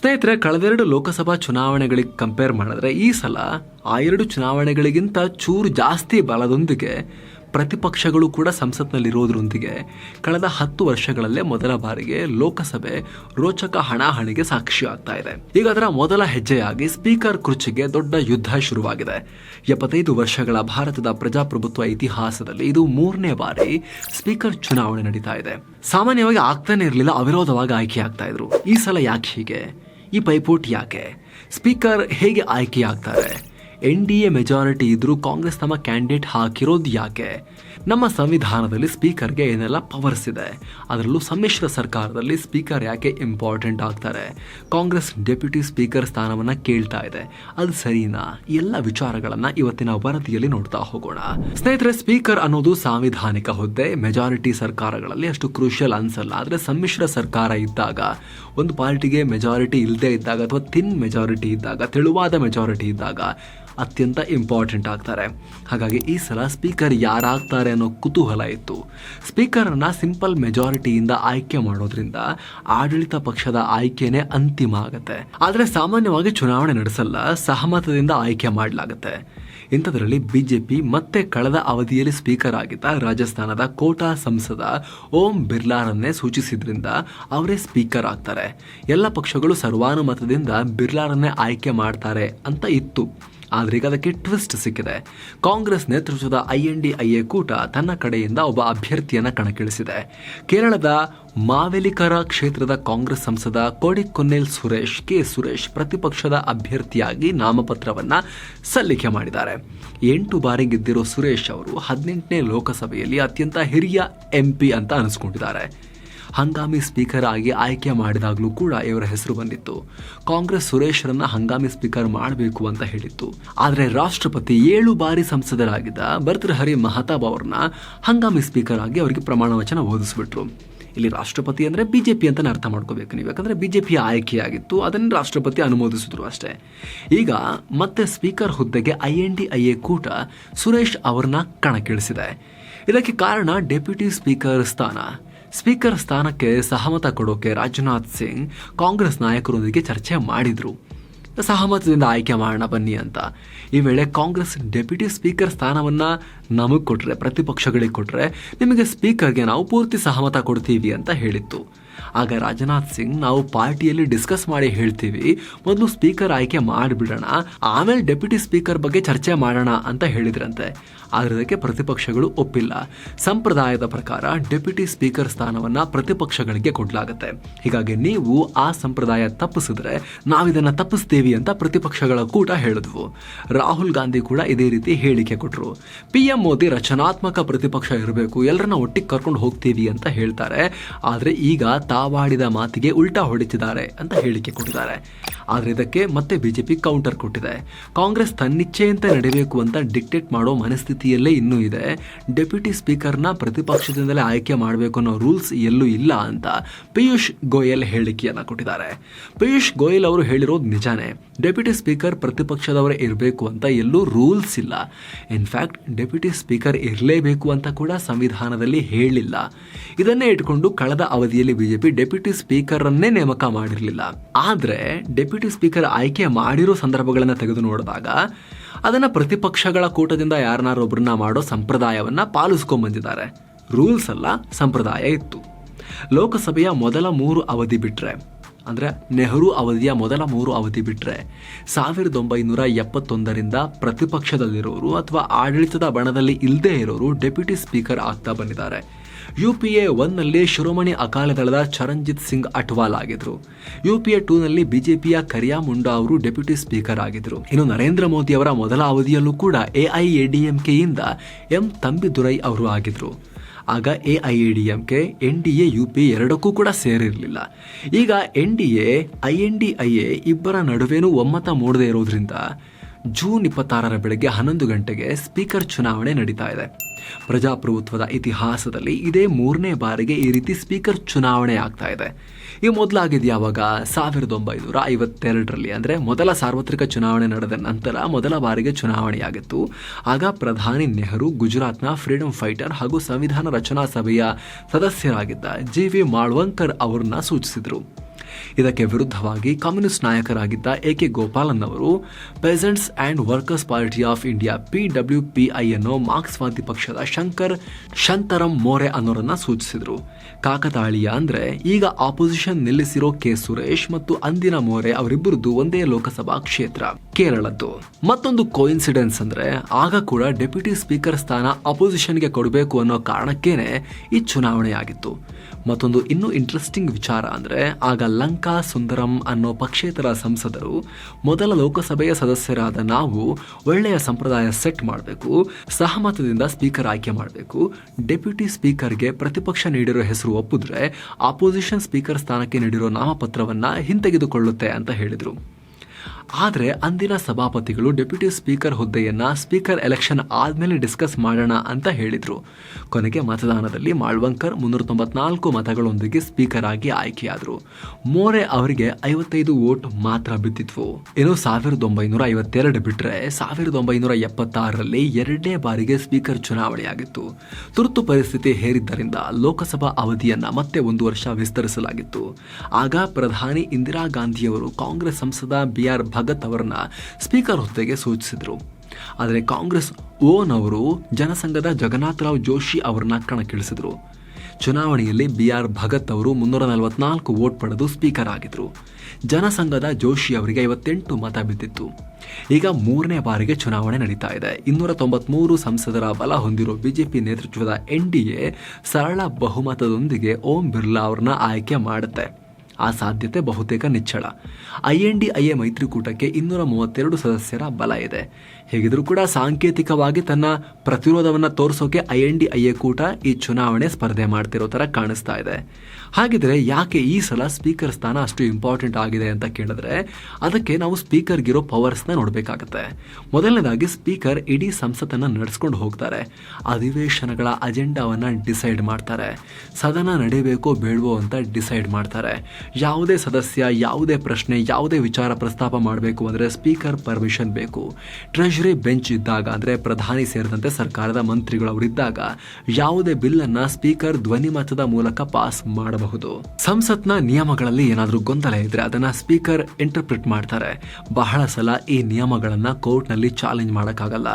ಸ್ನೇಹಿತರೆ, ಕಳೆದೆರಡು ಲೋಕಸಭಾ ಚುನಾವಣೆಗಳಿಗೆ ಕಂಪೇರ್ ಮಾಡಿದ್ರೆ, ಈ ಸಲ ಆ ಎರಡು ಚುನಾವಣೆಗಳಿಗಿಂತ ಚೂರು ಜಾಸ್ತಿ ಬಲದೊಂದಿಗೆ ಪ್ರತಿಪಕ್ಷಗಳು ಕೂಡ ಸಂಸತ್ನಲ್ಲಿರೋದ್ರೊಂದಿಗೆ ಕಳೆದ ಹತ್ತು ವರ್ಷಗಳಲ್ಲೇ ಮೊದಲ ಬಾರಿಗೆ ಲೋಕಸಭೆ ರೋಚಕ ಹಣಾಹಣಿಗೆ ಸಾಕ್ಷಿ ಆಗ್ತಾ ಇದೆ. ಈಗ ಅದರ ಮೊದಲ ಹೆಜ್ಜೆಯಾಗಿ ಸ್ಪೀಕರ್ ಕುರ್ಚಿಗೆ ದೊಡ್ಡ ಯುದ್ಧ ಶುರುವಾಗಿದೆ. ಎಪ್ಪತ್ತೈದು ವರ್ಷಗಳ ಭಾರತದ ಪ್ರಜಾಪ್ರಭುತ್ವ ಇತಿಹಾಸದಲ್ಲಿ ಇದು ಮೂರನೇ ಬಾರಿ ಸ್ಪೀಕರ್ ಚುನಾವಣೆ ನಡೀತಾ ಇದೆ. ಸಾಮಾನ್ಯವಾಗಿ ಆಗ್ತಾನೆ ಇರಲಿಲ್ಲ, ಅವಿರೋಧವಾಗಿ ಆಯ್ಕೆ ಆಗ್ತಾ ಇದ್ರು. ಈ ಸಲ ಯಾಕೆ ಹೀಗೆ? ಈ ಪೈಪೋಟಿ ಯಾಕೆ ಸ್ಪೀಕರ್ ಹೇಗೆ ಆಯ್ಕೆ ಆಗ್ತಾರೆ ಎನ್ ಡಿ ಎ ಮೆಜಾರಿಟಿ ಇದ್ರೂ ಕಾಂಗ್ರೆಸ್ ತಮ್ಮ ಕ್ಯಾಂಡಿಡೇಟ್ ಹಾಕಿರೋದು ಯಾಕೆ? ನಮ್ಮ ಸಂವಿಧಾನದಲ್ಲಿ ಸ್ಪೀಕರ್ಗೆ ಏನೆಲ್ಲ ಪವರ್ಸ್ ಇದೆ? ಅದರಲ್ಲೂ ಸಮ್ಮಿಶ್ರ ಸರ್ಕಾರದಲ್ಲಿ ಸ್ಪೀಕರ್ ಯಾಕೆ ಇಂಪಾರ್ಟೆಂಟ್ ಆಗ್ತಾರೆ? ಕಾಂಗ್ರೆಸ್ ಡೆಪ್ಯೂಟಿ ಸ್ಪೀಕರ್ ಸ್ಥಾನವನ್ನ ಕೇಳ್ತಾ ಇದೆ. ಅದು ಸರಿನಾ? ಎಲ್ಲ ವಿಚಾರಗಳನ್ನ ಇವತ್ತಿನ ವರದಿಯಲ್ಲಿ ನೋಡ್ತಾ ಹೋಗೋಣ. ಸ್ನೇಹಿತರೆ ಸ್ಪೀಕರ್ ಅನ್ನೋದು ಸಾಂವಿಧಾನಿಕ ಹುದ್ದೆ. ಮೆಜಾರಿಟಿ ಸರ್ಕಾರಗಳಲ್ಲಿ ಅಷ್ಟು ಕ್ರೂಷಿಯಲ್ ಅನ್ಸಲ್ಲ ಆದರೆ ಸಮ್ಮಿಶ್ರ ಸರ್ಕಾರ ಇದ್ದಾಗ, ಒಂದು ಪಾರ್ಟಿಗೆ ಮೆಜಾರಿಟಿ ಇಲ್ಲದೆ ಇದ್ದಾಗ ಅಥವಾ ಥಿನ್ ಮೆಜಾರಿಟಿ ಇದ್ದಾಗ, ತೆಳುವಾದ ಮೆಜಾರಿಟಿ ಇದ್ದಾಗ ಅತ್ಯಂತ ಇಂಪಾರ್ಟೆಂಟ್ ಆಗ್ತಾರೆ. ಹಾಗಾಗಿ ಈ ಸಲ ಸ್ಪೀಕರ್ ಯಾರಾಗ್ತಾರೆ ಅನ್ನೋ ಕುತೂಹಲ ಇತ್ತು. ಸ್ಪೀಕರನ್ನು ಸಿಂಪಲ್ ಮೆಜಾರಿಟಿಯಿಂದ ಆಯ್ಕೆ ಮಾಡೋದ್ರಿಂದ ಆಡಳಿತ ಪಕ್ಷದ ಆಯ್ಕೆನೇ ಅಂತಿಮ ಆಗುತ್ತೆ. ಆದರೆ ಸಾಮಾನ್ಯವಾಗಿ ಚುನಾವಣೆ ನಡೆಸಲ್ಲ, ಸಹಮತದಿಂದ ಆಯ್ಕೆ ಮಾಡಲಾಗುತ್ತೆ. ಇಂಥದ್ರಲ್ಲಿ ಬಿಜೆಪಿ ಮತ್ತೆ ಕಳೆದ ಅವಧಿಯಲ್ಲಿ ಸ್ಪೀಕರ್ ಆಗಿದ್ದ ರಾಜಸ್ಥಾನದ ಕೋಟಾ ಸಂಸದ ಓಂ ಬಿರ್ಲಾರನ್ನೇ ಸೂಚಿಸಿದ್ರಿಂದ ಅವರೇ ಸ್ಪೀಕರ್ ಆಗ್ತಾರೆ. ಎಲ್ಲ ಪಕ್ಷಗಳು ಸರ್ವಾನುಮತದಿಂದ ಬಿರ್ಲಾರನ್ನೇ ಆಯ್ಕೆ ಮಾಡ್ತಾರೆ ಅಂತ ಇತ್ತು. ಆದ್ರೆ ಈಗ ಅದಕ್ಕೆ ಟ್ವಿಸ್ಟ್ ಸಿಕ್ಕಿದೆ. ಕಾಂಗ್ರೆಸ್ ನೇತೃತ್ವದ I N D I A ಕೂಟ ತನ್ನ ಕಡೆಯಿಂದ ಒಬ್ಬ ಅಭ್ಯರ್ಥಿಯನ್ನ ಕಣಕ್ಕಿಳಿಸಿದೆ. ಕೇರಳದ ಮಾವೆಲಿಕರ ಕ್ಷೇತ್ರದ ಕಾಂಗ್ರೆಸ್ ಸಂಸದ ಕೊಡಿಕೊನ್ನೆಲ್ ಸುರೇಶ್, ಕೆ ಸುರೇಶ್ ಪ್ರತಿಪಕ್ಷದ ಅಭ್ಯರ್ಥಿಯಾಗಿ ನಾಮಪತ್ರವನ್ನ ಸಲ್ಲಿಕೆ ಮಾಡಿದ್ದಾರೆ. ಎಂಟು ಬಾರಿ ಗೆದ್ದಿರೋ ಸುರೇಶ್ ಅವರು ಹದಿನೆಂಟನೇ ಲೋಕಸಭೆಯಲ್ಲಿ ಅತ್ಯಂತ ಹಿರಿಯ ಎಂಪಿ ಅಂತ ಅನಿಸ್ಕೊಂಡಿದ್ದಾರೆ. ಹಂಗಾಮಿ ಸ್ಪೀಕರ್ ಆಗಿ ಆಯ್ಕೆ ಮಾಡಿದಾಗಲೂ ಕೂಡ ಇವರ ಹೆಸರು ಬಂದಿತ್ತು. ಕಾಂಗ್ರೆಸ್ ಸುರೇಶ್ರನ್ನ ಹಂಗಾಮಿ ಸ್ಪೀಕರ್ ಮಾಡಬೇಕು ಅಂತ ಹೇಳಿತ್ತು. ಆದರೆ ರಾಷ್ಟ್ರಪತಿ ಏಳು ಬಾರಿ ಸಂಸದರಾಗಿದ್ದ ಭರ್ತೃಹರಿ ಮಹತಾಬ್ ಅವ್ರನ್ನ ಹಂಗಾಮಿ ಸ್ಪೀಕರ್ ಆಗಿ ಅವರಿಗೆ ಪ್ರಮಾಣ ವಚನ ಓದಿಸ್ಬಿಟ್ರು. ಇಲ್ಲಿ ರಾಷ್ಟ್ರಪತಿ ಅಂದರೆ ಬಿ ಜೆ ಪಿ ಅಂತ ಅರ್ಥ ಮಾಡ್ಕೋಬೇಕು ನೀವು. ಯಾಕಂದರೆ ಬಿ ಜೆ ಬಿಜೆಪಿ ಆಯ್ಕೆಯಾಗಿತ್ತು, ಅದನ್ನು ರಾಷ್ಟ್ರಪತಿ ಅನುಮೋದಿಸಿದ್ರು ಅಷ್ಟೇ. ಈಗ ಮತ್ತೆ ಸ್ಪೀಕರ್ ಹುದ್ದೆಗೆ I N D I A ಕೂಟ ಸುರೇಶ್ ಅವ್ರನ್ನ ಕಣಕ್ಕಿಳಿಸಿದೆ. ಇದಕ್ಕೆ ಕಾರಣ ಡೆಪ್ಯೂಟಿ ಸ್ಪೀಕರ್ ಸ್ಥಾನ. ಸ್ಪೀಕರ್ ಸ್ಥಾನಕ್ಕೆ ಸಹಮತ ಕೊಡೋಕೆ ರಾಜನಾಥ್ ಸಿಂಗ್ ಕಾಂಗ್ರೆಸ್ ನಾಯಕರೊಂದಿಗೆ ಚರ್ಚೆ ಮಾಡಿದರು. ಸಹಮತದಿಂದ ಆಯ್ಕೆ ಮಾಡೋಣ ಬನ್ನಿ ಅಂತ. ಈ ವೇಳೆ ಕಾಂಗ್ರೆಸ್ ಡೆಪ್ಯೂಟಿ ಸ್ಪೀಕರ್ ಸ್ಥಾನವನ್ನ ನಮಗೆ ಕೊಟ್ರೆ, ಪ್ರತಿಪಕ್ಷಗಳಿಗೆ ಕೊಟ್ರೆ, ನಿಮಗೆ ಸ್ಪೀಕರ್ಗೆ ನಾವು ಪೂರ್ತಿ ಸಹಮತ ಕೊಡ್ತೀವಿ ಅಂತ ಹೇಳಿತ್ತು. ಆಗ ರಾಜನಾಥ್ ಸಿಂಗ್ ನಾವು ಪಾರ್ಟಿಯಲ್ಲಿ ಡಿಸ್ಕಸ್ ಮಾಡಿ ಹೇಳ್ತೀವಿ, ಮೊದಲು ಸ್ಪೀಕರ್ ಆಯ್ಕೆ ಮಾಡಿಬಿಡೋಣ, ಆಮೇಲೆ ಡೆಪ್ಯೂಟಿ ಸ್ಪೀಕರ್ ಬಗ್ಗೆ ಚರ್ಚೆ ಮಾಡೋಣ ಅಂತ ಹೇಳಿದ್ರಂತೆ. ಆದರೆ ಇದಕ್ಕೆ ಪ್ರತಿಪಕ್ಷಗಳು ಒಪ್ಪಿಲ್ಲ. ಸಂಪ್ರದಾಯದ ಪ್ರಕಾರ ಡೆಪ್ಯೂಟಿ ಸ್ಪೀಕರ್ ಸ್ಥಾನವನ್ನ ಪ್ರತಿಪಕ್ಷಗಳಿಗೆ ಕೊಡಲಾಗುತ್ತೆ. ಹೀಗಾಗಿ ನೀವು ಆ ಸಂಪ್ರದಾಯ ತಪ್ಪಿಸಿದ್ರೆ ನಾವಿದನ್ನ ತಪ್ಪಿಸ್ತೀವಿ ಅಂತ ಪ್ರತಿಪಕ್ಷಗಳ ಕೂಟ ಹೇಳಿದ್ವು. ರಾಹುಲ್ ಗಾಂಧಿ ಕೂಡ ಇದೇ ರೀತಿ ಹೇಳಿಕೆ ಕೊಟ್ಟರು ಪಿ ಎಂ ಮೋದಿ ರಚನಾತ್ಮಕ ಪ್ರತಿಪಕ್ಷ ಇರಬೇಕು, ಎಲ್ಲರನ್ನ ಒಟ್ಟಿಗೆ ಕರ್ಕೊಂಡು ಹೋಗ್ತೀವಿ ಅಂತ ಹೇಳ್ತಾರೆ. ಆದರೆ ಈಗ ತಾವಾಡಿದ ಮಾತಿಗೆ ಉಲ್ಟಾ ಹೊಡಿತಿದ್ದಾರೆ ಅಂತ ಹೇಳಿಕೆ ಕೊಟ್ಟಿದ್ದಾರೆ. ಆದರೆ ಇದಕ್ಕೆ ಮತ್ತೆ ಬಿಜೆಪಿ ಕೌಂಟರ್ ಕೊಟ್ಟಿದೆ. ಕಾಂಗ್ರೆಸ್ ತನ್ನಿಚ್ಛೆಯಂತೆ ನಡೆಯಬೇಕು ಅಂತ ಡಿಕ್ಟೇಟ್ ಮಾಡೋ ಮನಸ್ಥಿತಿಯಲ್ಲೇ ಇನ್ನೂ ಇದೆ. ಡೆಪ್ಯೂಟಿ ಸ್ಪೀಕರ್ನ ಪ್ರತಿಪಕ್ಷದಿಂದಲೇ ಆಯ್ಕೆ ಮಾಡಬೇಕು ಅನ್ನೋ ರೂಲ್ಸ್ ಎಲ್ಲೂ ಇಲ್ಲ ಅಂತ ಪಿಯೂಷ್ ಗೋಯಲ್ ಹೇಳಿಕೆಯನ್ನ ಕೊಟ್ಟಿದ್ದಾರೆ. ಪಿಯೂಷ್ ಗೋಯಲ್ ಅವರು ಹೇಳಿರೋದು ನಿಜಾನೇ. ಡೆಪ್ಯೂಟಿ ಸ್ಪೀಕರ್ ಪ್ರತಿಪಕ್ಷದವರೇ ಇರಬೇಕು ಅಂತ ಎಲ್ಲೂ ರೂಲ್ಸ್ ಇಲ್ಲ. ಇನ್ಫ್ಯಾಕ್ಟ್ ಡೆಪ್ಯೂಟಿ ಸ್ಪೀಕರ್ ಇರಲೇಬೇಕು ಅಂತ ಕೂಡ ಸಂವಿಧಾನದಲ್ಲಿ ಹೇಳಿಲ್ಲ. ಇದನ್ನೇ ಇಟ್ಕೊಂಡು ಕಳೆದ ಅವಧಿಯಲ್ಲಿ ಬಿಜೆಪಿ ಡೆಪ್ಯೂಟಿ ಸ್ಪೀಕರ್ ಅನ್ನೇ ನೇಮಕ ಮಾಡಿರಲಿಲ್ಲ. ಆದರೆ ಡೆಪ್ಯೂಟಿ ಸ್ಪೀಕರ್ ಆಯ್ಕೆ ಮಾಡಿರೋ ಸಂದರ್ಭಗಳನ್ನು ತೆಗೆದು ನೋಡಿದಾಗ ಅದನ್ನ ಪ್ರತಿಪಕ್ಷಗಳ ಕೂಟದಿಂದ ಯಾರನ್ನಾರೊಬ್ಬರನ್ನ ಮಾಡೋ ಸಂಪ್ರದಾಯವನ್ನ ಪಾಲಿಸ್ಕೊಂಡ್ ಬಂದಿದ್ದಾರೆ. ರೂಲ್ಸ್ ಅಲ್ಲ, ಸಂಪ್ರದಾಯ ಇತ್ತು. ಲೋಕಸಭೆಯ ಮೊದಲ ಮೂರು ಅವಧಿ ಬಿಟ್ರೆ, ಅಂದ್ರೆ ನೆಹರು ಅವಧಿಯ ಮೊದಲ ಮೂರು ಅವಧಿ ಬಿಟ್ರೆ ಸಾವಿರದ ಒಂಬೈನೂರ ಎಪ್ಪತ್ತೊಂದರಿಂದ ಪ್ರತಿಪಕ್ಷದಲ್ಲಿರೋರು ಅಥವಾ ಆಡಳಿತದ ಬಣದಲ್ಲಿ ಇಲ್ಲದೇ ಇರೋರು ಡೆಪ್ಯೂಟಿ ಸ್ಪೀಕರ್ ಆಗ್ತಾ ಬಂದಿದ್ದಾರೆ. ಯು ಪಿ ಎ ಒನ್ನಲ್ಲಿ ಶಿರೋಮಣಿ ಅಕಾಲಿ ದಳದ ಚರಂಜಿತ್ ಸಿಂಗ್ ಅಟ್ವಾಲ್ ಆಗಿದ್ರು. ಯು ಪಿ ಎ ಟೂನಲ್ಲಿ ಬಿಜೆಪಿಯ ಕರಿಯಾ ಮುಂಡಾ ಅವರು ಡೆಪ್ಯೂಟಿ ಸ್ಪೀಕರ್ ಆಗಿದ್ರು. ಇನ್ನು ನರೇಂದ್ರ ಮೋದಿ ಅವರ ಮೊದಲ ಅವಧಿಯಲ್ಲೂ ಕೂಡ ಎಐಎಡಿಎಂಕೆಯಿಂದ ಎಂ ತಂಬಿದುರೈ ಅವರು ಆಗಿದ್ರು. ಆಗ A I A D M K N D A U P ಎರಡಕ್ಕೂ ಕೂಡ ಸೇರಿರಲಿಲ್ಲ. ಈಗ N D A I N D I A ಇಬ್ಬರ ನಡುವೆನೂ ಒಮ್ಮತ ಮೂಡದೇ ಇರೋದ್ರಿಂದ ಜೂನ್ ಇಪ್ಪತ್ತಾರರ ಬೆಳಗ್ಗೆ ಹನ್ನೊಂದು ಗಂಟೆಗೆ ಸ್ಪೀಕರ್ ಚುನಾವಣೆ ನಡೀತಾ ಇದೆ. ಪ್ರಜಾಪ್ರಭುತ್ವದ ಇತಿಹಾಸದಲ್ಲಿ ಇದೇ ಮೂರನೇ ಬಾರಿಗೆ ಈ ರೀತಿ ಸ್ಪೀಕರ್ ಚುನಾವಣೆ ಆಗ್ತಾ ಇದೆ. ಈ ಮೊದಲಾಗಿದ್ದು ಯಾವಾಗ? ಸಾವಿರದ ಒಂಬೈನೂರ ಐವತ್ತೆರಡರಲ್ಲಿ, ಅಂದರೆ ಮೊದಲ ಸಾರ್ವತ್ರಿಕ ಚುನಾವಣೆ ನಡೆದ ನಂತರ ಮೊದಲ ಬಾರಿಗೆ ಚುನಾವಣೆಯಾಗಿತ್ತು. ಆಗ ಪ್ರಧಾನಿ ನೆಹರು ಗುಜರಾತ್ನ ಫ್ರೀಡಂ ಫೈಟರ್ ಹಾಗೂ ಸಂವಿಧಾನ ರಚನಾ ಸಭೆಯ ಸದಸ್ಯರಾಗಿದ್ದ ಜಿ ವಿ ಮಾಳ್ವಂಕರ್ ಅವರನ್ನ ಸೂಚಿಸಿದರು. ಇದಕ್ಕೆ ವಿರುದ್ಧವಾಗಿ ಕಮ್ಯುನಿಸ್ಟ್ ನಾಯಕರಾಗಿದ್ದ ಎ ಕೆ ಗೋಪಾಲನ್ ಅವರು peasants and workers party of India P W P I ಅನ್ನು ಮಾರ್ಕ್ಸ್ವಾದಿ ಪಕ್ಷದ ಶಂಕರ್ ಶಂತರಂ ಮೋರೆ ಅನ್ನೋರನ್ನ ಸೂಚಿಸಿದರು. ಕಾಕತಾಳೀಯ ಅಂದ್ರೆ ಈಗ ಆಪೋಸಿಷನ್ ನಿಲ್ಲಿಸಿರೋ ಕೆ ಸುರೇಶ್ ಮತ್ತು ಅಂದಿನ ಮೋರೆ ಅವರಿಬ್ಬರದ್ದು ಒಂದೇ ಲೋಕಸಭಾ ಕ್ಷೇತ್ರ, ಕೇರಳದ್ದು. ಮತ್ತೊಂದು ಕೋಇನ್ಸಿಡೆನ್ಸ್ ಅಂದ್ರೆ ಆಗ ಕೂಡ ಡೆಪ್ಯೂಟಿ ಸ್ಪೀಕರ್ ಸ್ಥಾನ ಅಪೋಸಿಷನ್ಗೆ ಕೊಡಬೇಕು ಅನ್ನೋ ಕಾರಣಕ್ಕೇನೆ ಈ ಚುನಾವಣೆಯಾಗಿತ್ತು. ಮತ್ತೊಂದು ಇನ್ನೂ ಇಂಟ್ರೆಸ್ಟಿಂಗ್ ವಿಚಾರ ಅಂದ್ರೆ ಆಗ ಲಂಕಾ ಸುಂದರಂ ಅನ್ನೋ ಪಕ್ಷೇತರ ಸಂಸದರು ಮೊದಲ ಲೋಕಸಭೆಯ ಸದಸ್ಯರಾದ ನಾವು ಒಳ್ಳೆಯ ಸಂಪ್ರದಾಯ ಸೆಟ್ ಮಾಡಬೇಕು, ಸಹಮತದಿಂದ ಸ್ಪೀಕರ್ ಆಯ್ಕೆ ಮಾಡಬೇಕು. ಡೆಪ್ಯೂಟಿ ಸ್ಪೀಕರ್ಗೆ ಪ್ರತಿಪಕ್ಷ ನೀಡಿರೋ ಹೆಸರು ಒಪ್ಪಿದ್ರೆ ಆಪೋಸಿಷನ್ ಸ್ಪೀಕರ್ ಸ್ಥಾನಕ್ಕೆ ನೀಡಿರೋ ನಾಮಪತ್ರವನ್ನ ಹಿಂತೆಗೆದುಕೊಳ್ಳುತ್ತೆ ಅಂತ ಹೇಳಿದರು. ಆದರೆ ಅಂದಿನ ಸಭಾಪತಿಗಳು ಡೆಪ್ಯೂಟಿ ಸ್ಪೀಕರ್ ಹುದ್ದೆಯನ್ನ ಸ್ಪೀಕರ್ ಎಲೆಕ್ಷನ್ ಆದ್ಮೇಲೆ ಡಿಸ್ಕಸ್ ಮಾಡೋಣ ಅಂತ ಹೇಳಿದ್ರು. ಕೊನೆಗೆ ಮತದಾನದಲ್ಲಿ ಮಾಳ್ವಂಕರ್ ಮುನ್ನೂರ ತೊಂಬತ್ನಾಲ್ಕು ಮತಗಳೊಂದಿಗೆ ಸ್ಪೀಕರ್ ಆಗಿ ಆಯ್ಕೆಯಾದರು. ಮೋರೆ ಅವರಿಗೆ ಐವತ್ತೈದು ವೋಟ್ ಮಾತ್ರ ಬಿದ್ದಿದ್ವು. ಇನ್ನು ಸಾವಿರದ ಒಂಬೈನೂರ ಐವತ್ತೆರಡು ಬಿಟ್ಟರೆ ಸಾವಿರದ ಒಂಬೈನೂರ ಎಪ್ಪತ್ತಾರರಲ್ಲಿ ಎರಡನೇ ಬಾರಿಗೆ ಸ್ಪೀಕರ್ ಚುನಾವಣೆಯಾಗಿತ್ತು. ತುರ್ತು ಪರಿಸ್ಥಿತಿ ಹೇರಿದ್ದರಿಂದ ಲೋಕಸಭಾ ಅವಧಿಯನ್ನ ಮತ್ತೆ ಒಂದು ವರ್ಷ ವಿಸ್ತರಿಸಲಾಗಿತ್ತು. ಆಗ ಪ್ರಧಾನಿ ಇಂದಿರಾ ಗಾಂಧಿಯವರು ಕಾಂಗ್ರೆಸ್ ಸಂಸದ ಬಿ ಆರ್ ಭಗತ್ ಅವರನ್ನ ಸ್ಪೀಕರ್ ಹುದ್ದೆಗೆ ಸೂಚಿಸಿದರು. ಆದರೆ ಕಾಂಗ್ರೆಸ್ ಓನ್ ಅವರು ಜನಸಂಘದ ಜಗನ್ನಾಥರಾವ್ ಜೋಶಿ ಅವರನ್ನ ಕಣಕ್ಕಿಳಿಸಿದ್ರು. ಚುನಾವಣೆಯಲ್ಲಿ ಬಿ ಆರ್ ಭಗತ್ ಅವರು ಮುನ್ನೂರ ನಲವತ್ನಾಲ್ಕು ವೋಟ್ ಪಡೆದು ಸ್ಪೀಕರ್ ಆಗಿದ್ರು. ಜನಸಂಘದ ಜೋಶಿ ಅವರಿಗೆ ಐವತ್ತೆಂಟು ಮತ ಬಿದ್ದಿತ್ತು. ಈಗ ಮೂರನೇ ಬಾರಿಗೆ ಚುನಾವಣೆ ನಡೀತಾ ಇದೆ. ಇನ್ನೂರ ತೊಂಬತ್ಮೂರು ಸಂಸದರ ಬಲ ಹೊಂದಿರೋ ಬಿಜೆಪಿ ನೇತೃತ್ವದ ಎನ್ ಡಿ ಎ ಸರಳ ಬಹುಮತದೊಂದಿಗೆ ಓಂ ಬಿರ್ಲಾ ಅವರನ್ನ ಆಯ್ಕೆ ಮಾಡುತ್ತೆ. ಆ ಸಾಧ್ಯತೆ ಬಹುತೇಕ ನಿಚ್ಚಳ. I N D I A ಮೈತ್ರಿಕೂಟಕ್ಕೆ ಇನ್ನೂರ ಮೂವತ್ತೆರಡು ಸದಸ್ಯರ ಬಲ ಇದೆ. ಹೇಗಿದ್ರೂ ಕೂಡ ಸಾಂಕೇತಿಕವಾಗಿ ತನ್ನ ಪ್ರತಿರೋಧವನ್ನು ತೋರಿಸೋಕೆ I N D I A ಕೂಟ ಈ ಚುನಾವಣೆ ಸ್ಪರ್ಧೆ ಮಾಡ್ತಿರೋ ಥರ ಕಾಣಿಸ್ತಾ ಇದೆ. ಹಾಗಿದ್ರೆ ಯಾಕೆ ಈ ಸಲ ಸ್ಪೀಕರ್ ಸ್ಥಾನ ಅಷ್ಟು ಇಂಪಾರ್ಟೆಂಟ್ ಆಗಿದೆ ಅಂತ ಕೇಳಿದ್ರೆ ಅದಕ್ಕೆ ನಾವು ಸ್ಪೀಕರ್ಗಿರೋ ಪವರ್ಸ್ನ ನೋಡಬೇಕಾಗತ್ತೆ. ಮೊದಲನೇದಾಗಿ ಸ್ಪೀಕರ್ ಇಡೀ ಸಂಸತ್ತನ್ನು ನಡೆಸ್ಕೊಂಡು ಹೋಗ್ತಾರೆ. ಅಧಿವೇಶನಗಳ ಅಜೆಂಡಾವನ್ನು ಡಿಸೈಡ್ ಮಾಡ್ತಾರೆ. ಸದನ ನಡೀಬೇಕೋ ಬೇಡವೋ ಅಂತ ಡಿಸೈಡ್ ಮಾಡ್ತಾರೆ. ಯಾವುದೇ ಸದಸ್ಯ, ಯಾವುದೇ ಪ್ರಶ್ನೆ, ಯಾವುದೇ ವಿಚಾರ ಪ್ರಸ್ತಾಪ ಮಾಡಬೇಕು ಅಂದರೆ ಸ್ಪೀಕರ್ ಪರ್ಮಿಷನ್ ಬೇಕು. ಟ್ರೆಷರಿ ಬೆಂಚ್ ಇದ್ದಾಗ ಅಂದರೆ ಪ್ರಧಾನಿ ಸೇರಿದಂತೆ ಸರ್ಕಾರದ ಮಂತ್ರಿಗಳು ಅವರಿದ್ದಾಗ ಯಾವುದೇ ಬಿಲ್ಲನ್ನು ಸ್ಪೀಕರ್ ಧ್ವನಿಮತದ ಮೂಲಕ ಪಾಸ್ ಮಾಡಬಹುದು. ಸಂಸತ್ನ ನಿಯಮಗಳಲ್ಲಿ ಏನಾದರೂ ಗೊಂದಲ ಇದ್ರೆ ಅದನ್ನ ಸ್ಪೀಕರ್ ಇಂಟರ್ಪ್ರಿಟ್ ಮಾಡ್ತಾರೆ. ಬಹಳ ಸಲ ಈ ನಿಯಮಗಳನ್ನ ಕೋರ್ಟ್ನಲ್ಲಿ ಚಾಲೆಂಜ್ ಮಾಡೋಕ್ಕಾಗಲ್ಲ.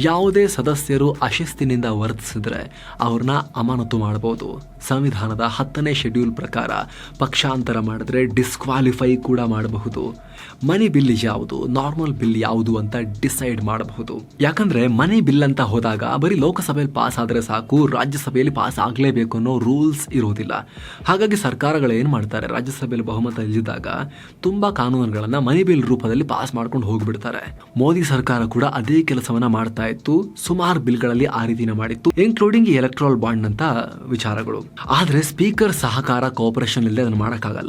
ಯಾವುದೇ ಸದಸ್ಯರು ಅಶಿಸ್ತಿನಿಂದ ವರ್ತಿಸಿದ್ರೆ ಅವ್ರನ್ನ ಅಮಾನತು ಮಾಡಬಹುದು ಸಂವಿಧಾನದ ಹತ್ತನೇ ಶೆಡ್ಯೂಲ್ ಪ್ರಕಾರ ಪಕ್ಷಾಂತರ ಮಾಡಿದ್ರೆ ಡಿಸ್ಕ್ವಾಲಿಫೈ ಕೂಡ ಮಾಡಬಹುದು. ಮನಿ ಬಿಲ್ ಯಾವುದು? ನಾರ್ಮಲ್ ಬಿಲ್ ಯಾವುದು ಅಂತ ಡಿಸೈಡ್ ಮಾಡಬಹುದು. ಯಾಕಂದ್ರೆ ಮನಿ ಬಿಲ್ ಅಂತ ಹೋದಾಗ ಬರೀ ಲೋಕಸಭೆಯಲ್ಲಿ ಪಾಸ್ ಆದ್ರೆ ಸಾಕು, ರಾಜ್ಯಸಭೆಯಲ್ಲಿ ಪಾಸ್ ಆಗಲೇಬೇಕು ಅನ್ನೋ ರೂಲ್ಸ್ ಇರೋದಿಲ್ಲ. ಹಾಗಾಗಿ ಸರ್ಕಾರಗಳು ಏನು ಮಾಡ್ತಾರೆ? ರಾಜ್ಯಸಭೆಯಲ್ಲಿ ಬಹುಮತ ಇಲ್ಲದಿದ್ದಾಗ ತುಂಬಾ ಕಾನೂನುಗಳನ್ನ ಮನಿ ಬಿಲ್ ರೂಪದಲ್ಲಿ ಪಾಸ್ ಮಾಡ್ಕೊಂಡು ಹೋಗ್ಬಿಡ್ತಾರೆ. ಮೋದಿ ಸರ್ಕಾರ ಕೂಡ ಅದೇ ಕೆಲಸವನ್ನ ಮಾಡ್ತಾ ಇತ್ತು. ಸುಮಾರು ಬಿಲ್ಗಳಲ್ಲಿ ಆ ರೀತಿನ ಮಾಡಿತ್ತು. ಇನ್ಕ್ಲೂಡಿಂಗ್ ಎಲೆಕ್ಟ್ರಾಲ್ ಬಾಂಡ್ ಅಂತ ವಿಚಾರಗಳು. ಆದ್ರೆ ಸ್ಪೀಕರ್ ಸಹಕಾರ ಕೋಪರೇಷನ್ ಇಲ್ಲದೆ ಅದನ್ನು ಮಾಡೋಕ್ಕಾಗಲ್ಲ.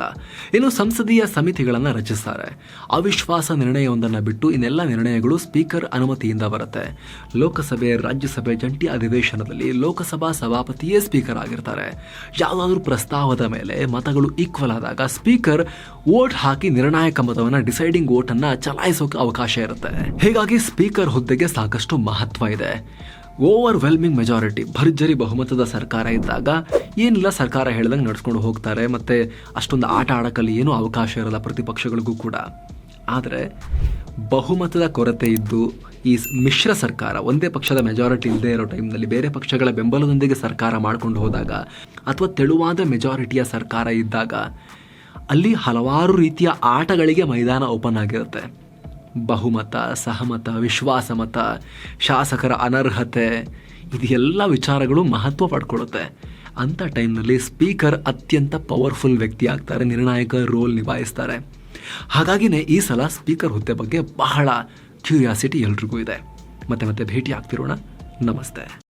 ಇನ್ನು ಸಂಸದೀಯ ಸಮಿತಿಗಳನ್ನ ರಚಿಸ್ತಾರೆ. ಅವಿಶ್ವಾಸ ನಿರ್ಣಯವೊಂದನ್ನು ಬಿಟ್ಟು ಇನ್ನೆಲ್ಲ ನಿರ್ಣಯಗಳು ಸ್ಪೀಕರ್ ಅನುಮತಿಯಿಂದ ಬರುತ್ತೆ. ಲೋಕಸಭೆ, ರಾಜ್ಯಸಭೆ ಜಂಟಿ ಅಧಿವೇಶನದಲ್ಲಿ ಲೋಕಸಭಾ ಸಭಾಪತಿಯೇ ಸ್ಪೀಕರ್ ಆಗಿರ್ತಾರೆ. ಯಾವುದಾದ್ರೂ ಪ್ರಸ್ತಾವದ ಮೇಲೆ ಮತಗಳು ಈಕ್ವಲ್ ಆದಾಗ ಸ್ಪೀಕರ್ ವೋಟ್ ಹಾಕಿ ನಿರ್ಣಾಯಕ ಮತವನ್ನ ಡಿಸೈಡಿಂಗ್ ವೋಟ್ ಅನ್ನ ಚಲಾಯಿಸೋಕೆ ಅವಕಾಶ ಇರುತ್ತೆ. ಹೀಗಾಗಿ ಸ್ಪೀಕರ್ ಹುದ್ದೆಗೆ ಸಾಕಷ್ಟು ಮಹತ್ವ ಇದೆ. ಓವರ್ ವೆಲ್ಮಿಂಗ್ ಮೆಜಾರಿಟಿ, ಭರ್ಜರಿ ಬಹುಮತದ ಸರ್ಕಾರ ಇದ್ದಾಗ ಏನಿಲ್ಲ, ಸರ್ಕಾರ ಹೇಳ್ದಂಗೆ ನಡ್ಸ್ಕೊಂಡು ಹೋಗ್ತಾರೆ, ಮತ್ತು ಅಷ್ಟೊಂದು ಆಟ ಆಡೋಕ್ಕಲ್ಲಿ ಏನೂ ಅವಕಾಶ ಇರಲ್ಲ ಪ್ರತಿಪಕ್ಷಗಳಿಗೂ ಕೂಡ. ಆದರೆ ಬಹುಮತದ ಕೊರತೆ ಇದ್ದು ಈ ಮಿಶ್ರ ಸರ್ಕಾರ, ಒಂದೇ ಪಕ್ಷದ ಮೆಜಾರಿಟಿ ಇಲ್ಲದೆ ಇರೋ ಟೈಮ್ನಲ್ಲಿ ಬೇರೆ ಪಕ್ಷಗಳ ಬೆಂಬಲದೊಂದಿಗೆ ಸರ್ಕಾರ ಮಾಡಿಕೊಂಡು ಹೋದಾಗ ಅಥವಾ ತೆಳುವಾದ ಮೆಜಾರಿಟಿಯ ಸರ್ಕಾರ ಇದ್ದಾಗ ಅಲ್ಲಿ ಹಲವಾರು ರೀತಿಯ ಆಟಗಳಿಗೆ ಮೈದಾನ ಓಪನ್ ಆಗಿರುತ್ತೆ. ಬಹುಮತ, ಸಹಮತ, ವಿಶ್ವಾಸಮತ, ಶಾಸಕರ ಅನರ್ಹತೆ ಇದೆಲ್ಲ ವಿಚಾರಗಳು ಮಹತ್ವ ಪಡ್ಕೊಳ್ಳುತ್ತೆ ಅಂಥ ಟೈಮ್ನಲ್ಲಿ ಸ್ಪೀಕರ್ ಅತ್ಯಂತ ಪವರ್ಫುಲ್ ವ್ಯಕ್ತಿ ಆಗ್ತಾರೆ, ನಿರ್ಣಾಯಕ ರೋಲ್ ನಿಭಾಯಿಸ್ತಾರೆ. ಹಾಗಾಗಿನೇ ಈ ಸಲ ಸ್ಪೀಕರ್ ಹುದ್ದೆ ಬಗ್ಗೆ ಬಹಳ ಕ್ಯೂರಿಯಾಸಿಟಿ ಎಲ್ರಿಗೂ ಇದೆ. ಮತ್ತೆ ಮತ್ತೆ ಭೇಟಿ ಆಗ್ತಿರೋಣ ನಮಸ್ತೆ.